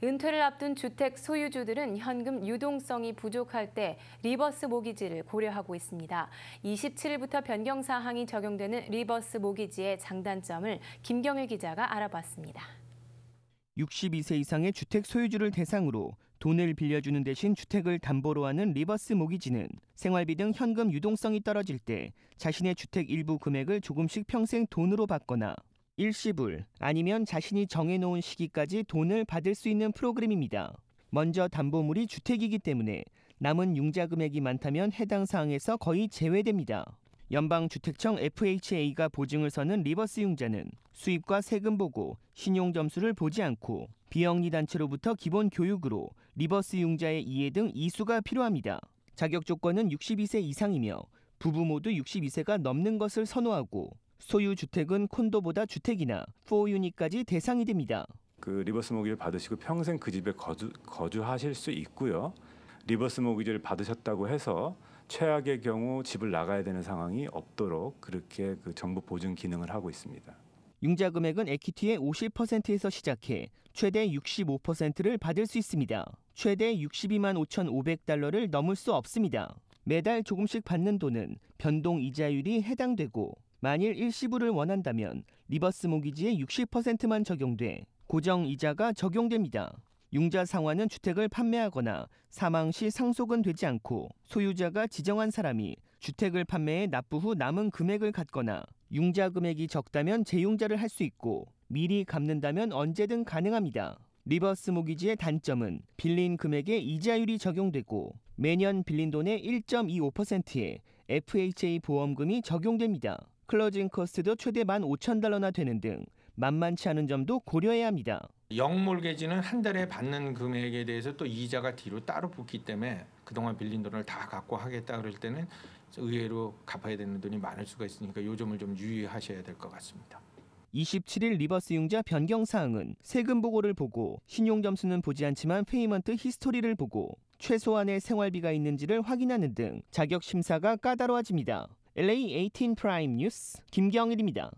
은퇴를 앞둔 주택 소유주들은 현금 유동성이 부족할 때 리버스 모기지를 고려하고 있습니다. 27일부터 변경 사항이 적용되는 리버스 모기지의 장단점을 김경일 기자가 알아봤습니다. 62세 이상의 주택 소유주를 대상으로 돈을 빌려주는 대신 주택을 담보로 하는 리버스 모기지는 생활비 등 현금 유동성이 떨어질 때 자신의 주택 일부 금액을 조금씩 평생 돈으로 받거나 일시불 아니면 자신이 정해놓은 시기까지 돈을 받을 수 있는 프로그램입니다. 먼저 담보물이 주택이기 때문에 남은 융자 금액이 많다면 해당 사항에서 거의 제외됩니다. 연방주택청 FHA가 보증을 서는 리버스 융자는 수입과 세금 보고 신용 점수를 보지 않고 비영리 단체로부터 기본 교육으로 리버스 융자의 이해 등 이수가 필요합니다. 자격 조건은 62세 이상이며 부부 모두 62세가 넘는 것을 선호하고 소유 주택은 콘도보다 주택이나 4유닛까지 대상이 됩니다. 그 리버스 모기를 받으시고 평생 그 집에 거주, 거주하실 수 있고요. 리버스 모기지를 받으셨다고 해서 최악의 경우 집을 나가야 되는 상황이 없도록 그렇게 그 정부 보증 기능을 하고 있습니다. 융자 금액은 에퀴티의 50%에서 시작해 최대 65%를 받을 수 있습니다. 최대 62만 5,500달러를 넘을 수 없습니다. 매달 조금씩 받는 돈은 변동 이자율이 해당되고 만일 일시불을 원한다면 리버스 모기지의 60%만 적용돼 고정 이자가 적용됩니다. 융자 상환은 주택을 판매하거나 사망 시 상속은 되지 않고 소유자가 지정한 사람이 주택을 판매해 납부 후 남은 금액을 갖거나 융자 금액이 적다면 재융자를 할 수 있고 미리 갚는다면 언제든 가능합니다. 리버스 모기지의 단점은 빌린 금액에 이자율이 적용되고 매년 빌린 돈의 1.25%의 FHA 보험금이 적용됩니다. 클로징 코스트도 최대 15,000달러나 되는 등 만만치 않은 점도 고려해야 합니다. 영몰개지는 한 달에 받는 금액에 대해서 또 이자가 뒤로 따로 붙기 때문에 그동안 빌린 돈을 다 갖고 하겠다 그럴 때는 의외로 갚아야 되는 돈이 많을 수가 있으니까 요 점을 좀 유의하셔야 될 것 같습니다. 27일 리버스 융자 변경 사항은 세금 보고를 보고 신용 점수는 보지 않지만 페이먼트 히스토리를 보고 최소한의 생활비가 있는지를 확인하는 등 자격 심사가 까다로워집니다. LA 18 프라임 뉴스 김경일입니다.